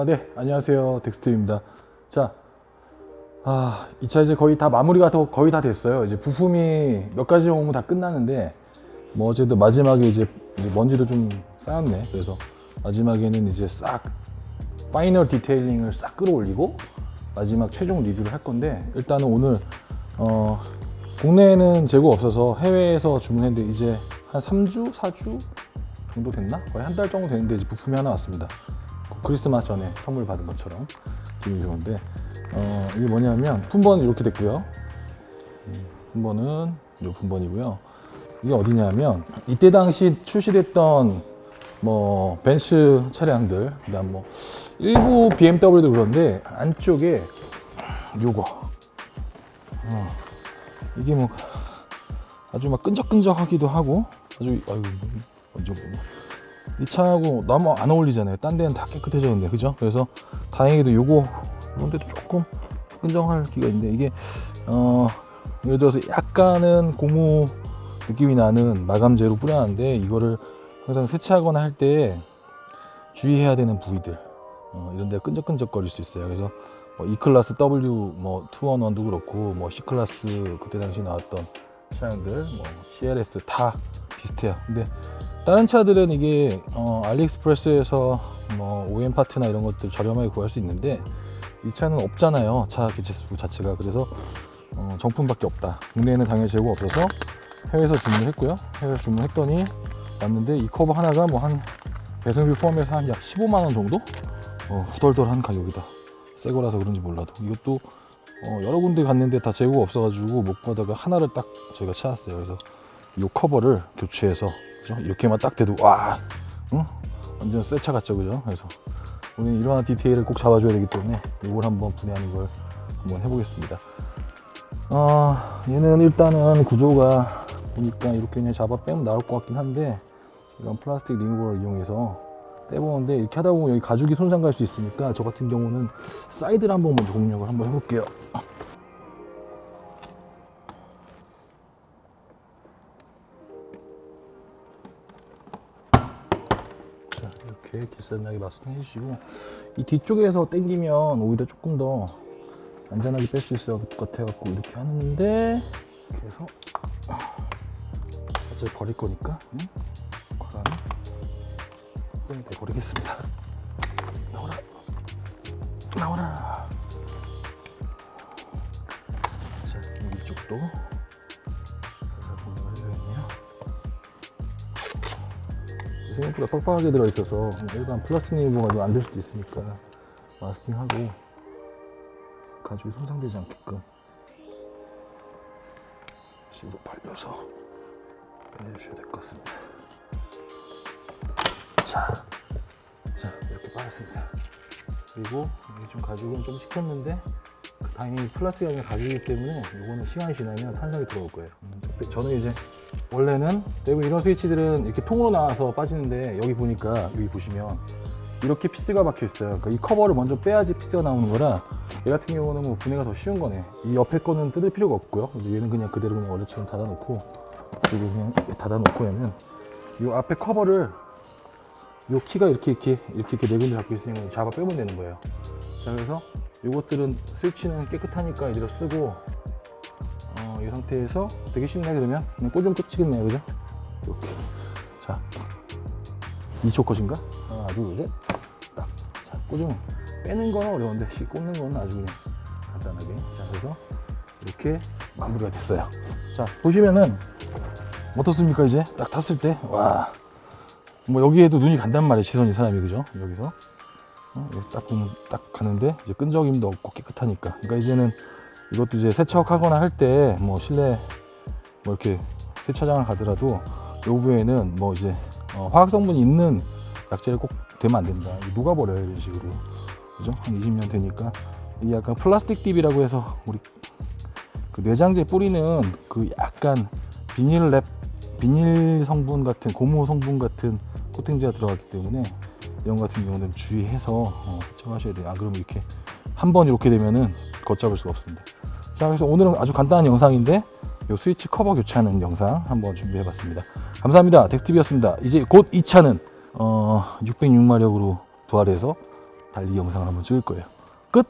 아, 네. 안녕하세요. 덱스트입니다. 자, 아, 이 차 이제 거의 다 마무리가 더 거의 다 됐어요. 이제 부품이 몇 가지 오면 다 끝났는데, 뭐 어제도 마지막에 이제 먼지도 좀 쌓였네. 그래서 마지막에는 이제 싹 파이널 디테일링을 싹 끌어올리고 마지막 최종 리뷰를 할 건데 일단은 오늘 어, 국내에는 재고 없어서 해외에서 주문했는데 이제 한 3주, 4주 정도 됐나? 거의 한 달 정도 됐는데 이제 부품이 하나 왔습니다. 그 크리스마스 전에 선물 받은 것처럼 기분이 좋은데 어, 이게 뭐냐면 품번은 이렇게 됐고요. 음, 품번은 이 품번이고요. 이게 어디냐면 이때 당시 출시됐던 뭐 벤츠 차량들 그다음 뭐 일부 BMW도 그런데 안쪽에 요거 어, 이게 뭐 아주 막 끈적끈적하기도 하고 아주 아유 먼저. 이 차하고 너무 안 어울리잖아요. 딴 데는 다 깨끗해졌는데 그죠? 그래서 다행히도 요거 이런 데도 조금 끈적할 기가 있는데 이게 어 예를 들어서 약간은 고무 느낌이 나는 마감제로 뿌려놨는데 이거를 항상 세차하거나 할 때 주의해야 되는 부위들 어, 이런 데 끈적끈적 거릴 수 있어요. 그래서 뭐 E 클래스 W 뭐 211도 그렇고 뭐 C 클래스 그때 당시 나왔던 차량들 뭐 CLS 다 비슷해요. 근데 다른 차들은 이게 어, 알리익스프레스에서 뭐 OEM 파트나 이런 것들 저렴하게 구할 수 있는데 이 차는 없잖아요. 차 개체수 자체가 그래서 어, 정품밖에 없다. 국내에는 당연히 재고 없어서 해외에서 주문했고요. 해외에서 주문했더니 왔는데 이 커버 하나가 뭐 한 배송비 포함해서 한 약 15만 원 정도 어, 후덜덜한 가격이다. 새 거라서 그런지 몰라도 이것도 어, 여러 군데 갔는데 다 재고가 없어가지고 못 받아가 하나를 딱 저희가 찾았어요. 그래서 이 커버를 교체해서 그죠? 이렇게만 딱 돼도 와, 응? 완전 새 차 같죠, 그죠? 그래서 우리는 이러한 디테일을 꼭 잡아줘야 되기 때문에 이걸 한번 분해하는 걸 한번 해보겠습니다. 어, 얘는 일단은 구조가 보니까 이렇게 그냥 잡아 빼면 나올 것 같긴 한데 이런 플라스틱 리무버를 이용해서 빼보는데 이렇게 하다 보면 여기 가죽이 손상 갈 수 있으니까 저 같은 경우는 사이드를 한번 먼저 공략을 한번 해볼게요. 이렇게 기스나게 마스팅 해주시고 이 뒤쪽에서 당기면 오히려 조금 더 안전하게 뺄 수 있을 것 같아갖고 이렇게 하는데 이렇게 해서 어차피 버릴 거니까 응? 과감히 끈을 내버리겠습니다. 나오라. 나오라. 자 이쪽도 생각보다 빡빡하게 들어있어서 일반 플라스틱 리무버가 안될 수도 있으니까 마스킹하고 가죽이 손상되지 않게끔 식으로 발려서 빼내주셔야 될 것 같습니다. 자, 자 이렇게 빨았습니다. 그리고 이게 좀 가죽은 좀 식혔는데 그 다행히 플라스틱이 아니라 가죽이기 때문에 이거는 시간이 지나면 탄성이 들어올 거예요. 음, 저는 이제 원래는 대부분 이런 스위치들은 이렇게 통으로 나와서 빠지는데 여기 보니까 여기 보시면 이렇게 피스가 박혀 있어요. 그러니까 이 커버를 먼저 빼야지 피스가 나오는 거라 얘 같은 경우는 뭐 분해가 더 쉬운 거네. 이 옆에 거는 뜯을 필요가 없고요. 얘는 그냥 그대로 그냥 원래처럼 닫아놓고 그리고 그냥 닫아놓고 하면 이 앞에 커버를 이 키가 이렇게 이렇게 이렇게 이렇게 네 군데 잡고 있으니까 잡아 빼면 되는 거예요. 자 그래서 이것들은 스위치는 깨끗하니까 이대로 쓰고 어, 이 상태에서 되게 쉽네 그러면 그냥 꽂으면 끝이겠네요, 그죠? 이렇게. 자. 2초 컷인가? 하나 둘셋 딱. 자 꽂으면 빼는 건 어려운데 시 꽂는 건 아주 그냥 간단하게. 자 그래서 이렇게 마무리가 됐어요. 자 보시면은 어떻습니까 이제? 딱 탔을 때 와 뭐 여기에도 눈이 간단 말이에요 시선이 사람이. 그죠? 여기서. 어, 여기서 딱 보면 딱 가는데 이제 끈적임도 없고 깨끗하니까. 그러니까 이제는 이것도 이제 세척하거나 할 때 뭐 실내 뭐 이렇게 세차장을 가더라도 요 부에는 뭐 이제 어, 화학 성분이 있는 약재를 꼭 대면 안 된다. 이거 녹아 버려요 이런 식으로. 그죠? 한 20년 되니까. 이 약간 플라스틱 딥이라고 해서 우리 그 내장재 뿌리는 그 약간 비닐 랩 비닐 성분 같은 고무 성분 같은 코팅제가 들어갔기 때문에 이런 거 같은 경우는 주의해서 어, 세척하셔야 돼요. 아 그럼 이렇게 한 번 이렇게 되면은 걷잡을 수가 없습니다. 자 그래서 오늘은 아주 간단한 영상인데 이 스위치 커버 교체하는 영상 한번 준비해봤습니다. 감사합니다. 덱스티비였습니다. 이제 곧 이 차는 어, 606마력으로 부활해서 달리기 영상을 한번 찍을 거예요. 끝!